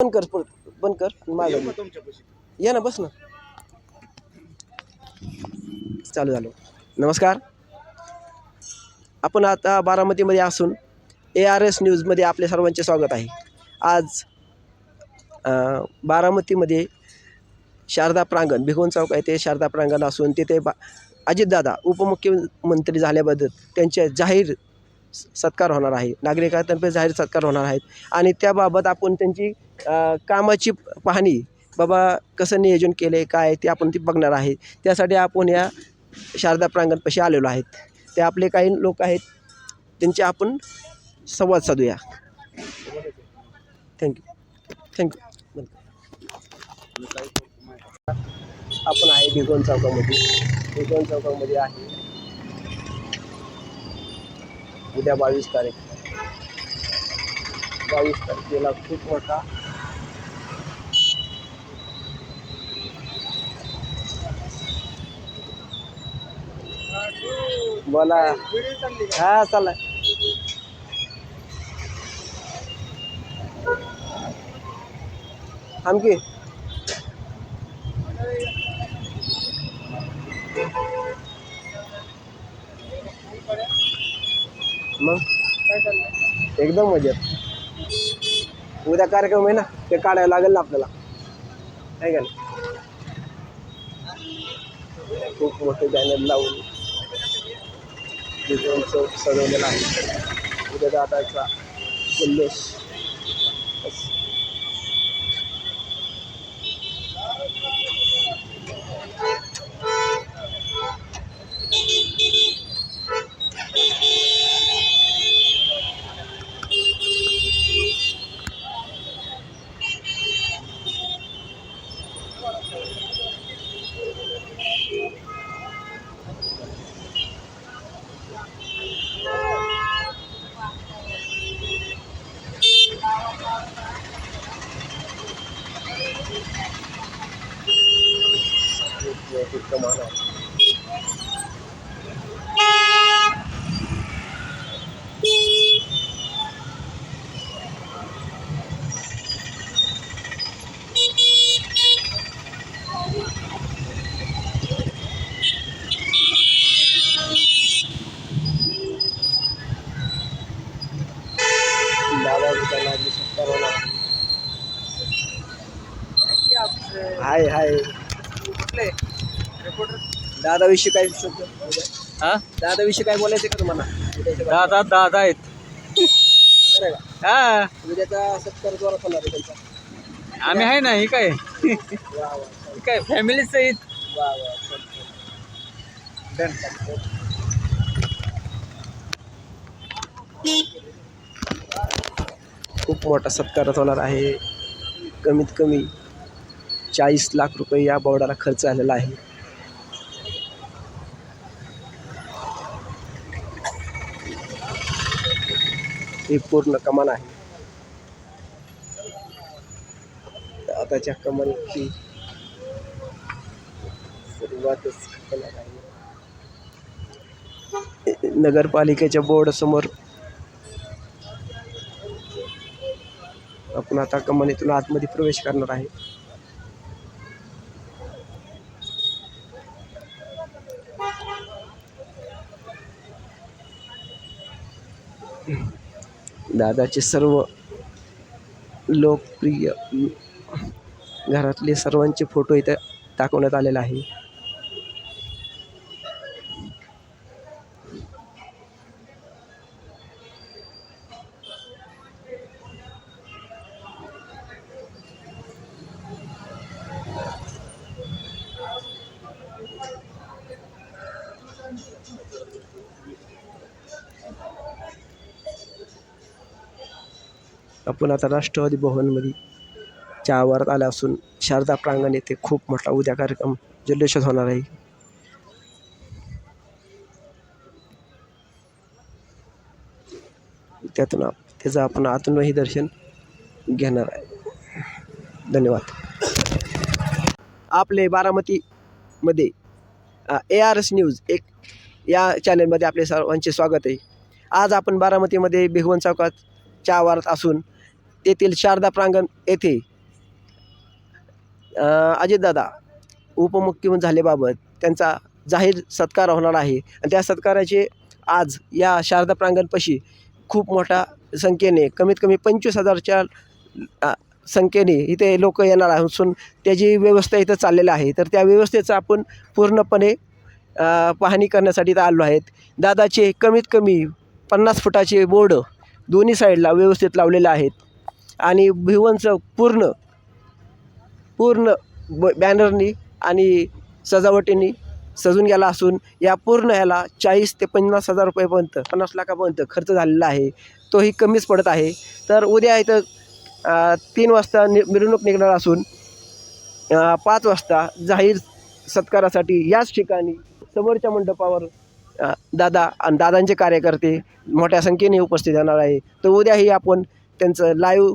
बंद कर बंद कर माझा या. ना बस ना. चालू झालं. नमस्कार. आपण आता बारामतीमध्ये असून ए आर एस न्यूजमध्ये आपले सर्वांचे स्वागत आहे. आज बारामतीमध्ये शारदा प्रांगण भिगवण चौक आहे ते शारदा प्रांगण असून तिथे बा अजितदादा उपमुख्यमंत्री झाल्याबद्दल त्यांचे जाहीर सत्कार होणार आहे. नागरिकांतर्फे जाहीर सत्कार होणार आहेत. आणि त्याबाबत आपण त्यांची कामाची पाहणी बाबा कसं नियोजन केलं आहे काय ते आपण ती बघणार आहे. त्यासाठी आपण या शारदा प्रांगणपाशी आलेलो आहेत. ते आपले काही लोक आहेत त्यांचे आपण संवाद साधूया. थँक्यू थँक्यू आपण आहे भिगवण चौकामध्ये. भिगवण चौकामध्ये आहे. उद्या बावीस तारीख. बावीस तारखेला खूप मोठा बोला. हा चला आमकी? मग? एकदम मजेत. उद्या कार्यक्रम आहे ना ते काढायला लागेल ना आपल्याला. आहे का नाही? खूप मोठे बॅनर लावून डिझाईन चौक सजवलेला आहे. उद्या दादाचा उल्लेश खूप मोठी कमान आहे दादा उद्या लागली सत्कार होणार हाय हाय. दादा विषयी काय शब्द हा? दादा विषयी काय बोलायचं का तुम्हाला? उद्याच्या दादा दादा आहेत. का? हा. उद्याचा सत्कार जोरात होणार आहे त्यांचा. आम्ही आहे ना हे काय? वा वा हे काय फॅमिली सहित? वा वा चालतंय. Done, चालतंय. खूप मोठा सत्कार होणार आहे. कमीत कमी चाळीस लाख रुपये या बोर्डाला खर्च आलेला आहे. ही पूर्ण कमान आहे. आताच्या कमानीची सुरुवातच आहे. नगरपालिकेच्या बोर्ड समोर आपण आता कमानीतून आतमध्ये प्रवेश करणार आहे. दादाचे सर्व लोकप्रिय घरातले सर्वांचे फोटो इथे दाखवण्यात आलेला आहे. आपण आता राष्ट्रवादी भवनमध्ये च्या आवारात आला असून शारदा प्रांगण येथे खूप मोठा उद्या कार्यक्रम जल्लोषात होणार आहे. त्यातून आप- त्याचं आपण आतूनही दर्शन घेणार आहे. धन्यवाद. आपले बारामतीमध्ये ए आर एस न्यूज एक या चॅनलमध्ये आपले सर्वांचे स्वागत आहे. आज आपण बारामतीमध्ये भिगवण चौकात च्या आवारात असून तेथील शारदा प्रांगण येथे अजितदादा उपमुख्यमंत्री झाल्याबाबत त्यांचा जाहीर सत्कार होणार आहे. आणि त्या सत्काराचे आज या शारदा प्रांगणपाशी खूप मोठ्या संख्येने कमीत कमी पंचवीस हजारच्या संख्येने इथे लोक येणार असून त्याची व्यवस्था इथं चाललेली आहे. तर त्या व्यवस्थेचं आपण पूर्णपणे पाहणी करण्यासाठी इथं आलो आहेत. दादाचे कमीत कमी पन्नास फुटाचे बोर्ड दोन्ही साईडला व्यवस्थित लावलेले आहेत. आणि भिवनचं पूर्ण पूर्ण ब बॅनरनी आणि सजावटींनी सजून गेला असून या पूर्ण ह्याला चाळीस ते पन्नास हजार रुपयेपर्यंत पन्नास लाखापर्यंत खर्च झालेला आहे. तोही कमीच पडत आहे. तर उद्या इथं तीन वाजता नि मिरवणूक निघणार असून पाच वाजता जाहीर सत्कारासाठी याच ठिकाणी समोरच्या मंडपावर दादा आणि दादांचे कार्यकर्ते मोठ्या संख्येने उपस्थित राहणार आहे. तर उद्याही आपण त्यांचं लाईव्ह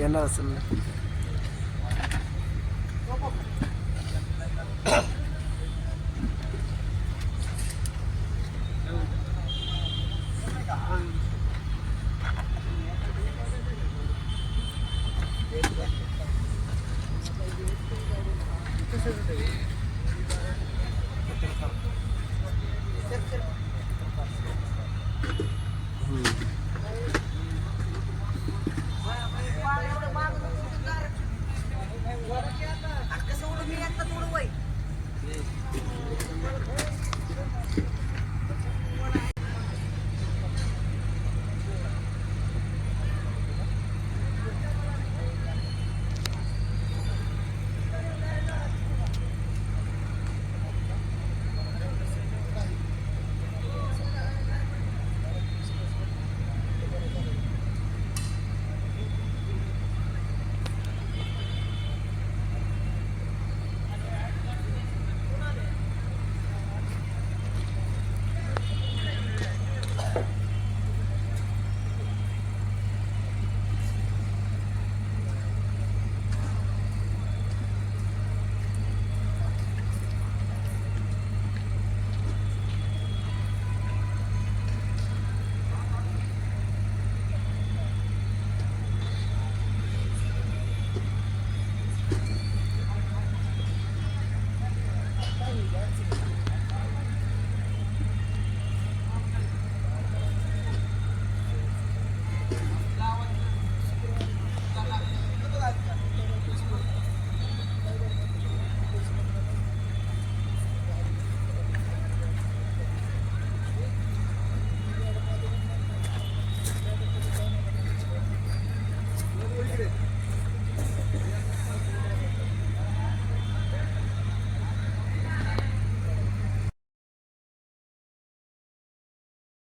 Yanarsın.